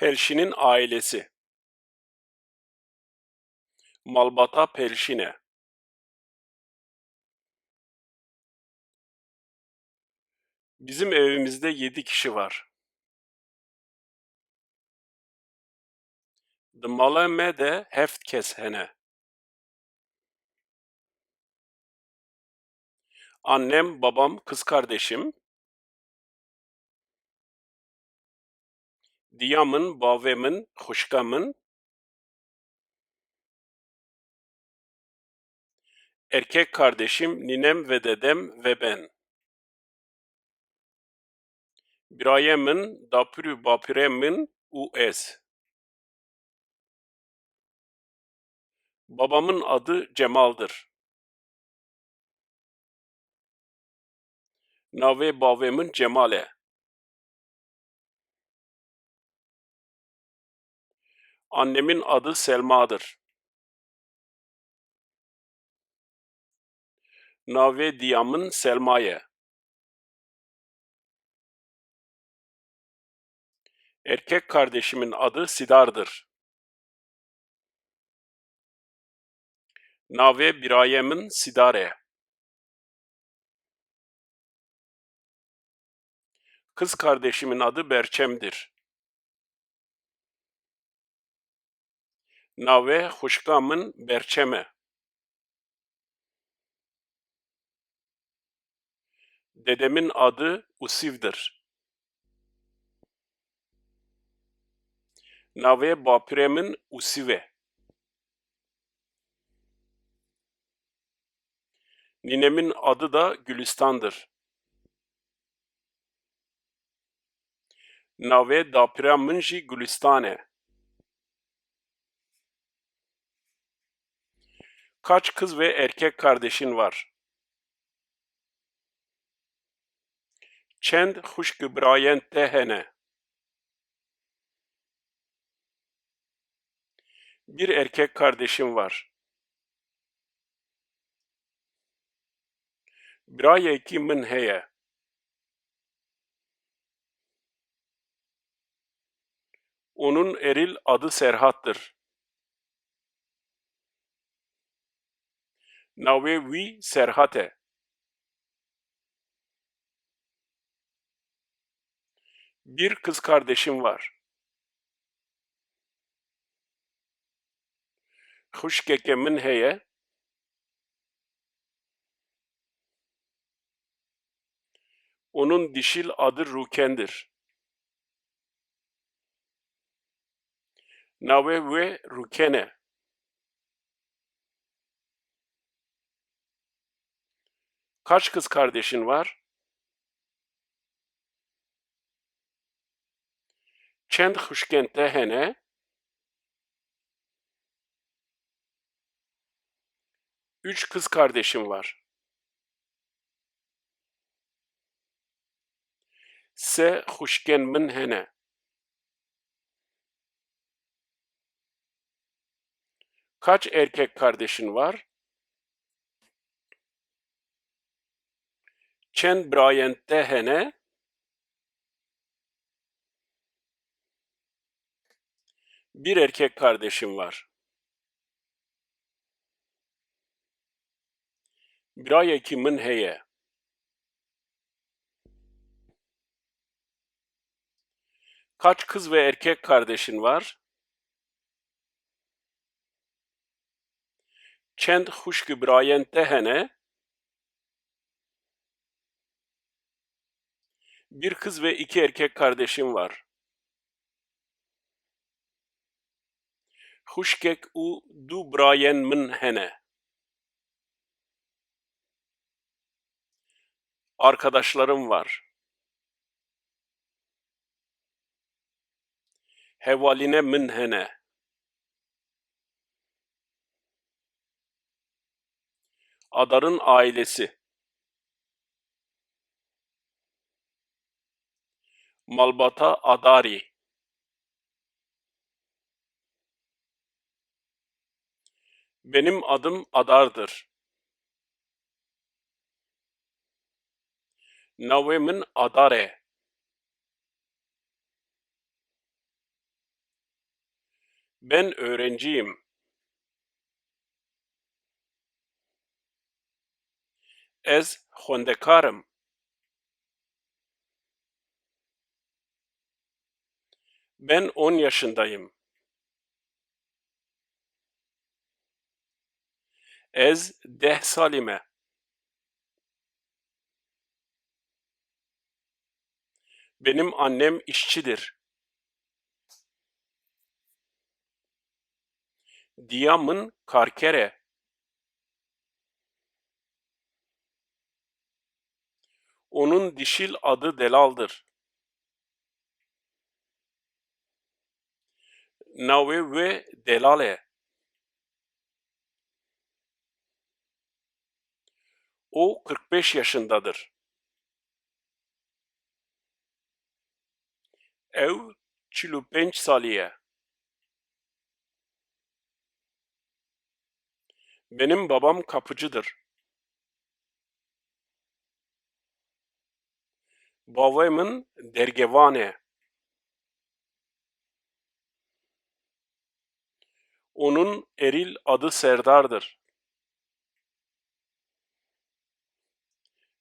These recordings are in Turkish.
Pelşin'in ailesi Malbata Pelşine Bizim evimizde yedi kişi var. De mala me de heft kes hene. Annem, babam, kız kardeşim, diyamın, bavemin, huşkamın, erkek kardeşim, ninem ve dedem ve ben. Birayemin, dapürü bapiremin, US. Babamın adı Cemal'dır. Nave bavemin Cemale. Annemin adı Selma'dır. Nave diyamın Selmaye. Erkek kardeşimin adı Sidar'dır. Nave birayemin Sidare. Kız kardeşimin adı Berçem'dir. Nave huşkamın Berçeme. Dedemin adı Usiv'dir. Nave bapiremin Usive. Ninemin adı da Gülistan'dır. Nave dapiremin jî Gülistane. Kaç kız ve erkek kardeşin var? Çend huşgübrayen te hene. Bir erkek kardeşim var. Birayeki min heye. Onun eril adı Serhat'tır. Nave wî Serhat e. Bir kız kardeşim var. Huşkeke min heye. Onun dişil adı Ruken'dir. Nave ve Rukene. Kaç kız kardeşin var? Çend huşken te hene. Üç kız kardeşim var. Se huşken min hene. Kaç erkek kardeşin var? Çend brayen te hene. Bir erkek kardeşim var. Birayeki min heye. Kaç kız ve erkek kardeşin var? Çend huşkü birayen te Bir kız ve iki erkek kardeşim var. Huşkek u du brayen min hene. Arkadaşlarım var. Hevaline min hene. Adar'ın ailesi. Malbata Adari. Benim adım Adar'dır. Navemin Adare. Ben öğrenciyim. Ez xwendekarım. Ben 10 yaşındayım. Ez deh salî me. Benim annem işçidir. Diyamın karkere. Onun dişil adı Delal'dır. Navê ve Delal e. O 45 yaşındadır. Ew 45 salî ye. Benim babam kapıcıdır. Bavê min dergevan e. Onun eril adı Serdar'dır.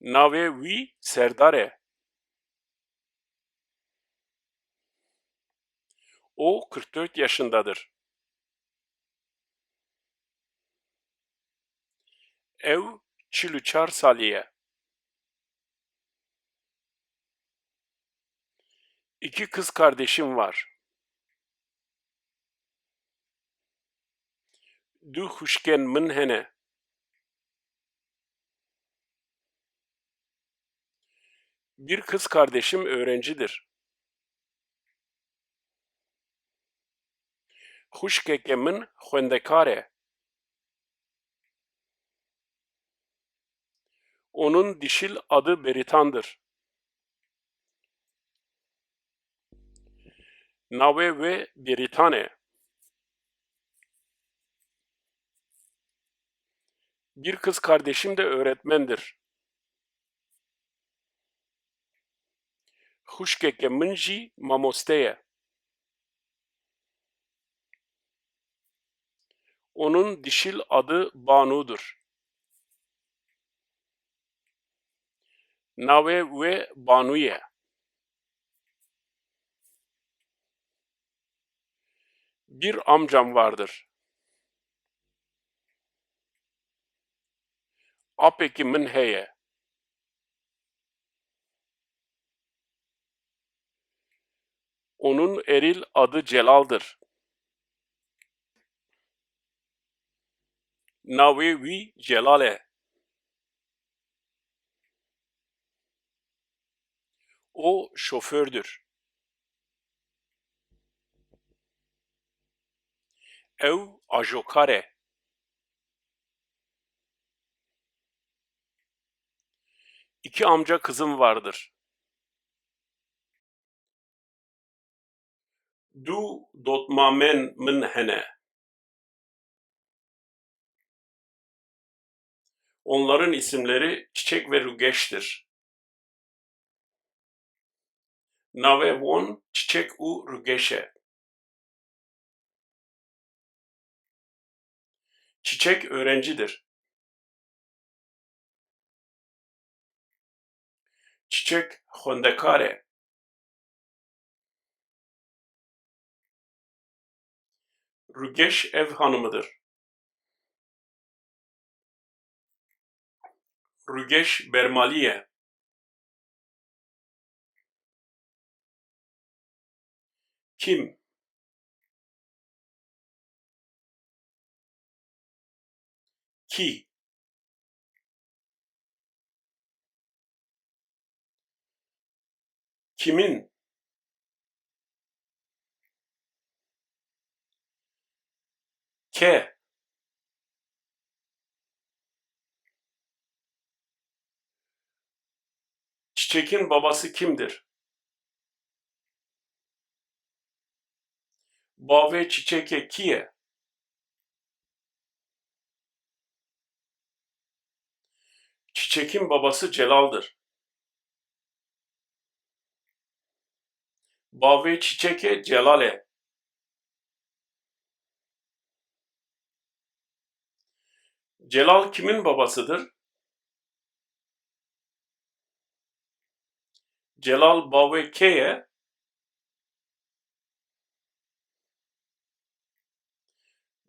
Navê wî Serdar e. O 44 yaşındadır. Ew 44 salî ye. İki kız kardeşim var. Du xuşkên min hene. Bir kız kardeşim öğrencidir. Xuşkeke min xwendekar. Onun dişil adı Beritan'dır. Navê wê Beritan Bir kız kardeşim de öğretmendir. Xuşkeke min jî mamoste ye. Onun dişil adı Banu'dur. Navê wê Banu ye. Bir amcam vardır. Apekî min heye. Onun eril adı Celal'dır. Navê wî. O şofördür. Ew ajokar. İki amca kızım vardır. Du dotmamen min hene. Onların isimleri Çiçek ve Rügeş'tir. Navê won Çiçek û Rügeş e. Çiçek öğrencidir. Çiçek xwendekar e. Rügeş ev hanımıdır. Rügeş bermalî ye. Kim? Ki? Kimin? Ke? Çiçek'in babası kimdir? Bavê çiçekê kî ye? Çiçek'in babası Celal'dır. Bave çiçeke celale. Celal kimin babasıdır? Celal Baveke'ye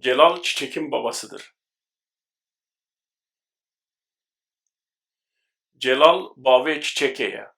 Celal Çiçek'in babasıdır. Celal Bave Çiçeke'ye